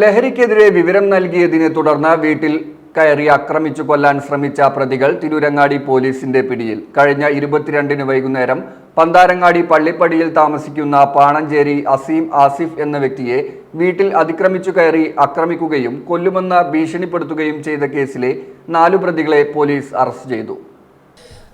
ലഹരിക്കെതിരെ വിവരം നൽകിയതിനെ തുടർന്ന് വീട്ടിൽ കയറി ആക്രമിച്ചു കൊല്ലാൻ ശ്രമിച്ച പ്രതികൾ തിരൂരങ്ങാടി പോലീസിന്റെ പിടിയിൽ. കഴിഞ്ഞ ഇരുപത്തിരണ്ടിന് വൈകുന്നേരം പന്താരങ്ങാടി പള്ളിപ്പടിയിൽ താമസിക്കുന്ന പാണഞ്ചേരി അസീം ആസിഫ് എന്ന വ്യക്തിയെ വീട്ടിൽ അതിക്രമിച്ചു കയറി ആക്രമിക്കുകയും കൊല്ലുമെന്ന് ഭീഷണിപ്പെടുത്തുകയും ചെയ്ത കേസിലെ നാലു പ്രതികളെ പോലീസ് അറസ്റ്റ് ചെയ്തു.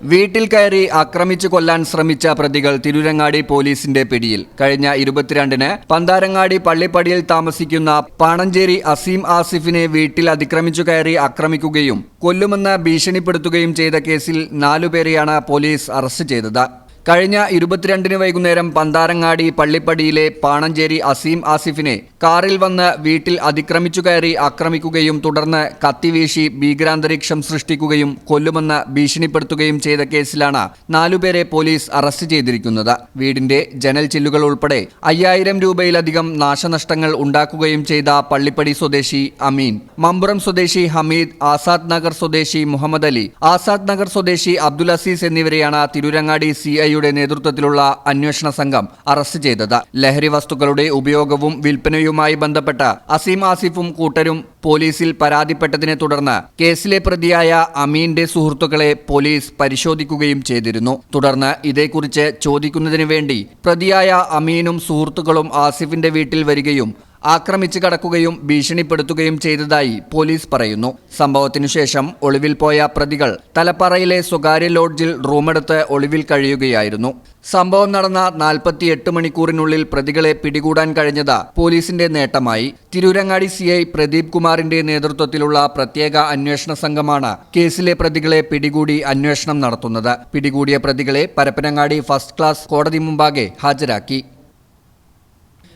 വീട്ടിൽ കയറി ആക്രമിച്ചു കൊല്ലാൻ ശ്രമിച്ച പ്രതികൾ തിരുരങ്ങാടി പോലീസിന്റെ പിടിയിൽ. കഴിഞ്ഞ ഇരുപത്തിരണ്ടിന് പന്താരങ്ങാടി പള്ളിപ്പടിയിൽ താമസിക്കുന്ന പാണഞ്ചേരി അസീം ആസിഫിനെ വീട്ടിൽ അതിക്രമിച്ചു കയറി ആക്രമിക്കുകയും കൊല്ലുമെന്ന് ഭീഷണിപ്പെടുത്തുകയും ചെയ്ത കേസിൽ നാലുപേരെയാണ് പോലീസ് അറസ്റ്റ് ചെയ്തത്. കഴിഞ്ഞ ഇരുപത്തിരണ്ടിന് വൈകുന്നേരം പന്താരങ്ങാടി പള്ളിപ്പടിയിലെ പാണഞ്ചേരി അസീം ആസിഫിനെ കാറിൽ വന്ന് വീട്ടിൽ അതിക്രമിച്ചു കയറി ആക്രമിക്കുകയും തുടർന്ന് കത്തിവീശി ഭീകരാന്തരീക്ഷം സൃഷ്ടിക്കുകയും കൊല്ലുമെന്ന് ഭീഷണിപ്പെടുത്തുകയും ചെയ്ത കേസിലാണ് നാലുപേരെ പോലീസ് അറസ്റ്റ് ചെയ്തിരിക്കുന്നത്. വീടിന്റെ ജനൽ ചില്ലുകൾ ഉൾപ്പെടെ അയ്യായിരം രൂപയിലധികം നാശനഷ്ടങ്ങൾ ഉണ്ടാക്കുകയും ചെയ്ത പള്ളിപ്പടി സ്വദേശി അമീൻ. മമ്പുറം സ്വദേശി ഹമീദ് ആസാദ് നഗർ സ്വദേശി മുഹമ്മദ് അലി ആസാദ് നഗർ സ്വദേശി അബ്ദുൽ അസീസ് എന്നിവരെയാണ് തിരുരങ്ങാടി സി ഐയുടെ നേതൃത്വത്തിലുള്ള അന്വേഷണ സംഘം അറസ്റ്റ് ചെയ്തത്. ലഹരി വസ്തുക്കളുടെ ഉപയോഗവും വിൽപ്പനയുമായി ബന്ധപ്പെട്ട അസീം ആസിഫും കൂട്ടരും പോലീസിൽ പരാതിപ്പെട്ടതിനെ തുടർന്ന് കേസിലെ പ്രതിയായ അമീന്റെ സുഹൃത്തുക്കളെ പോലീസ് പരിശോധിക്കുകയും ചെയ്തിരുന്നു. തുടർന്ന് ഇതേക്കുറിച്ച് ചോദിക്കുന്നതിന് വേണ്ടി പ്രതിയായ അമീനും സുഹൃത്തുക്കളും ആസിഫിന്റെ വീട്ടിൽ വരികയും ആക്രമിച്ചു കടക്കുകയും ഭീഷണിപ്പെടുത്തുകയും ചെയ്തതായി പോലീസ് പറയുന്നു. സംഭവത്തിനു ശേഷം ഒളിവിൽ പോയ പ്രതികൾ തലപ്പറയിലെ സ്വകാര്യ ലോഡ്ജിൽ റൂമെടുത്ത് ഒളിവിൽ കഴിയുകയായിരുന്നു. സംഭവം നടന്ന നാൽപ്പത്തിയെട്ട് മണിക്കൂറിനുള്ളിൽ പ്രതികളെ പിടികൂടാൻ കഴിഞ്ഞത് പോലീസിന്റെ നേട്ടമായി. തിരൂരങ്ങാടി സി ഐ പ്രദീപ് കുമാറിന്റെ നേതൃത്വത്തിലുള്ള പ്രത്യേക അന്വേഷണ സംഘമാണ് കേസിലെ പ്രതികളെ പിടികൂടി അന്വേഷണം നടത്തുന്നത്. പിടികൂടിയ പ്രതികളെ പരപ്പനങ്ങാടി ഫസ്റ്റ് ക്ലാസ് കോടതി മുമ്പാകെ ഹാജരാക്കി.